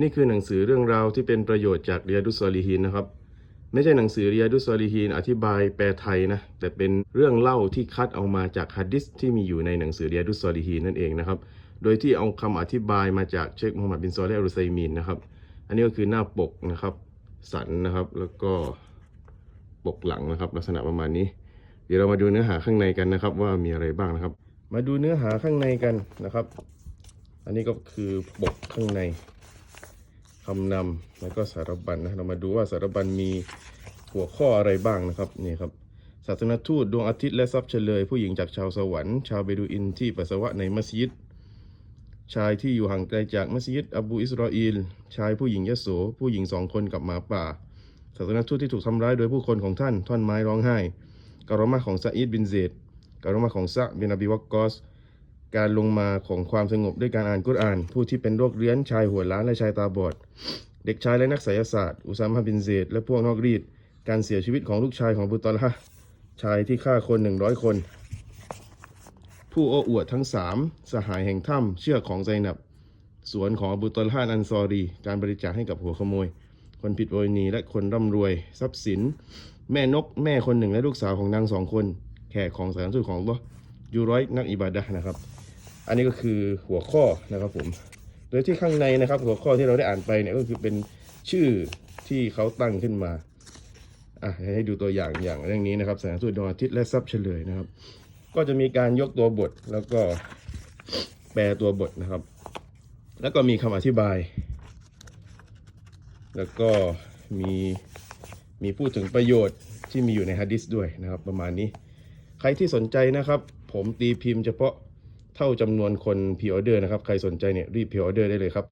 นี่คือหนังสือเรื่องราวที่เป็นประโยชน์จากเรียดุสอลีฮีนนะครับ ไม่ใช่หนังสือเรียดุสอลีฮีนอธิบายแปลไทยนะ แต่เป็นเรื่องเล่าที่คัดเอามาจากฮัดดิสที่มีอยู่ในหนังสือเรียดุสอลีฮีนนั่นเองนะครับ โดยที่เอาคำอธิบายมาจากเชคมูฮัมหมัดบินซอเลห์อัลอุซัยมีนนะครับ อันนี้ก็คือหน้าปกนะครับ สันนะครับ แล้วก็ปกหลังนะครับ ลักษณะประมาณนี้ เดี๋ยวเรามาดูเนื้อหาข้างในกันนะครับ ว่ามีอะไรบ้างนะครับ มาดูเนื้อหาข้างในกันนะครับ อันนี้ก็คือปกข้างใน คำนำแล้วก็สารบัญนะเรามาดูว่าสารบัญมีหัวข้ออะไรบ้างนะครับนี่ครับศาสนทูตดวงอาทิตย์และทรัพย์เฉลย ผู้หญิงจากชาวสวรรค์ชาวเบดูอินที่ปัสสาวะในมัสยิด ชายที่อยู่ห่างไกลจากมัสยิดอบูอิสราเอลชายผู้หญิงยโส ผู้หญิงสองคนกับหมาป่าศาสนทูตที่ถูกทำร้ายโดยผู้คนของท่านท่อนไม้ร้องไห้การมาของซาอิดบินเซดการมาของซะบินอบิวักกอส การลงมาของความสงบด้วยการอ่านกุรอาน ผู้ที่เป็นโรคเรื้อนชายหัวล้านและชายตาบอด เด็กชายและนักไสยศาสตร์อุซามะบินเซดและพวกนอกรีด การเสียชีวิตของลูกชายของบุตรละชายที่ฆ่าคนหนึ่งร้อยคน ผู้โอ้อวดทั้งสามสหายแห่งถ้ำเชือกของไซนับ สวนของอบูตอลฮานอันซอรี การบริจาคให้กับหัวขโมย คนผิดประเวณีและคนร่ำรวย ทรัพย์สิน แม่นกแม่คนหนึ่งและลูกสาวของนางสองคน แขกของสารสุดของลอ ยูร้อยนักอิบาดะนะครับ อันนี้ก็คือหัวข้อนะครับผม โดยที่ข้างในนะครับหัวข้อที่เราได้อ่านไปเนี่ยก็คือเป็นชื่อที่เขาตั้งขึ้นมาอะให้ดูตัวอย่างอย่างเรื่องนี้นะครับแสงสูตรดวงอาทิตย์และทรัพย์เฉลยนะครับ ก็จะมีการยกตัวบทแล้วก็แปลตัวบทนะครับ แล้วก็มีคำอธิบาย แล้วก็มีมีพูดถึงประโยชน์ที่มีอยู่ในฮะดิษด้วยนะครับ ประมาณนี้ ใครที่สนใจนะครับ ผมตีพิมพ์เฉพาะเท่าจำนวนคนพ r ออเดอร์นะครับ ใครสนใจเนี่ยรีบพ r ออเดอร์ได้เลยครับ